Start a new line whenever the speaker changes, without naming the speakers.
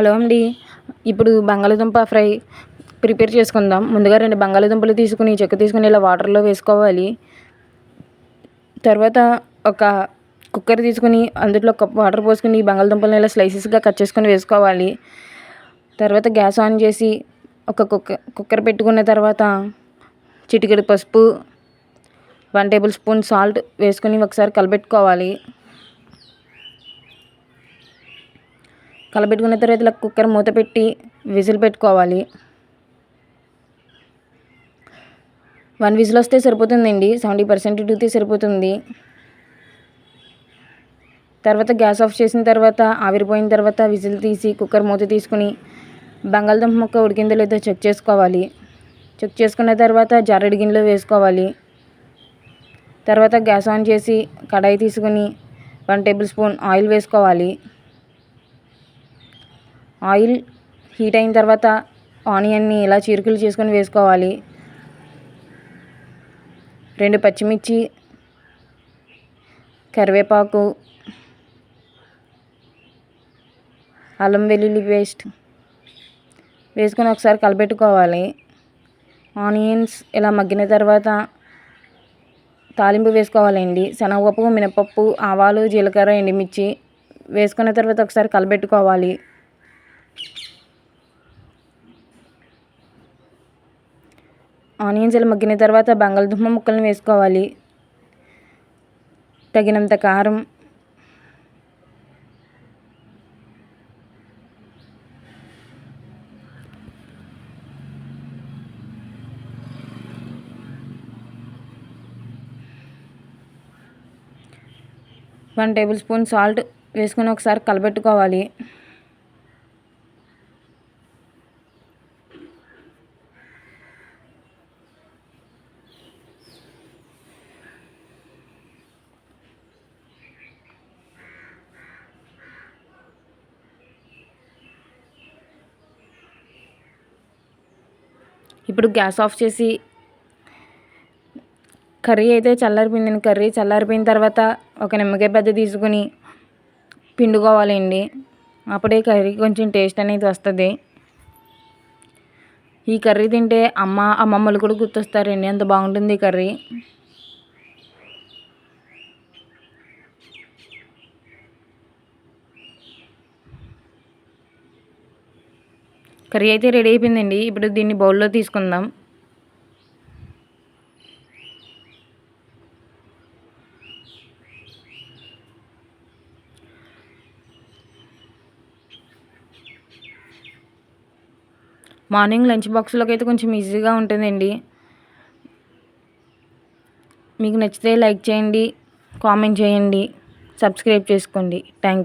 Hello అండి. ఇప్పుడు బంగాళదుంప ఫ్రై ప్రిపేర్ చేసుకుందాం. ముందుగా రెండు బంగాళదుంపలు తీసుకుని చెక్కు తీసుకుని ఇలా వాటర్లో వేసుకోవాలి. తర్వాత ఒక కుక్కర్ తీసుకుని అందులో కప్ వాటర్ పోసుకుని బంగాళదుంపలను ఇలా స్లైసెస్గా కట్ చేసుకొని వేసుకోవాలి. తర్వాత గ్యాస్ ఆన్ చేసి ఒక కుక్కర్ కుక్కర్ పెట్టుకున్న తర్వాత చిటికెడు పసుపు వన్ టేబుల్ స్పూన్ సాల్ట్ వేసుకుని ఒకసారి కలబెట్టుకోవాలి. కలబెట్టుకున్న తర్వాత ఇలా కుక్కర్ మూత పెట్టి విజిల్ పెట్టుకోవాలి. వన్ విజిల్ వస్తే సరిపోతుందండి. సెవెంటీ పర్సెంట్ ఉడికితే సరిపోతుంది. తర్వాత గ్యాస్ ఆఫ్ చేసిన తర్వాత ఆవిరిపోయిన తర్వాత విజిల్ తీసి కుక్కర్ మూత తీసుకుని బంగాళదుంప ముక్క ఉడికిందో లేదో చెక్ చేసుకోవాలి. చెక్ చేసుకున్న తర్వాత జారెడి గిన్నెలో వేసుకోవాలి. తర్వాత గ్యాస్ ఆన్ చేసి కడాయి తీసుకుని వన్ టేబుల్ స్పూన్ ఆయిల్ వేసుకోవాలి. ఆయిల్ హీట్ అయిన తర్వాత ఆనియన్ని ఇలా చీరుకులు చేసుకొని వేసుకోవాలి. రెండు పచ్చిమిర్చి కరివేపాకు అల్లం వెల్లుల్లి పేస్ట్ వేసుకొని ఒకసారి కలబెట్టుకోవాలి ఆనియన్స్ ఇలా మగ్గిన తర్వాత తాలింపు వేసుకోవాలండి. శనగపప్పు మినపప్పు ఆవాలు జీలకర్ర ఎండుమిర్చి వేసుకున్న తర్వాత ఒకసారి కలబెట్టుకోవాలి ఆనియన్స్ ఇలా మగ్గిన తర్వాత బంగాళదుంప ముక్కలను వేసుకోవాలి. తగినంత కారం. వన్ టేబుల్ స్పూన్ సాల్ట్ వేసుకొని ఒకసారి కలబెట్టుకోవాలి. ఇప్పుడు గ్యాస్ ఆఫ్ చేసి కర్రీ అయితే చల్లారిపోయిందండి. కర్రీ చల్లారిపోయిన తర్వాత ఒక నిమ్మకాయ పెద్ద తీసుకుని పిండుకోవాలండి. అప్పుడే కర్రీ కొంచెం టేస్ట్ అనేది వస్తుంది. ఈ కర్రీ తింటే అమ్మ అమ్మమ్మలు కూడా గుర్తొస్తారండి. అంత బాగుంటుంది ఈ కర్రీ. కర్రీ అయితే రెడీ అయిపోయిందండి. ఇప్పుడు దీన్ని బౌల్లో తీసుకుందాం. మార్నింగ్ లంచ్ బాక్స్లోకి అయితే కొంచెం ఈజీగా ఉంటుందండి. మీకు నచ్చితే లైక్ చేయండి కామెంట్ చేయండి సబ్స్క్రైబ్ చేసుకోండి. Thank you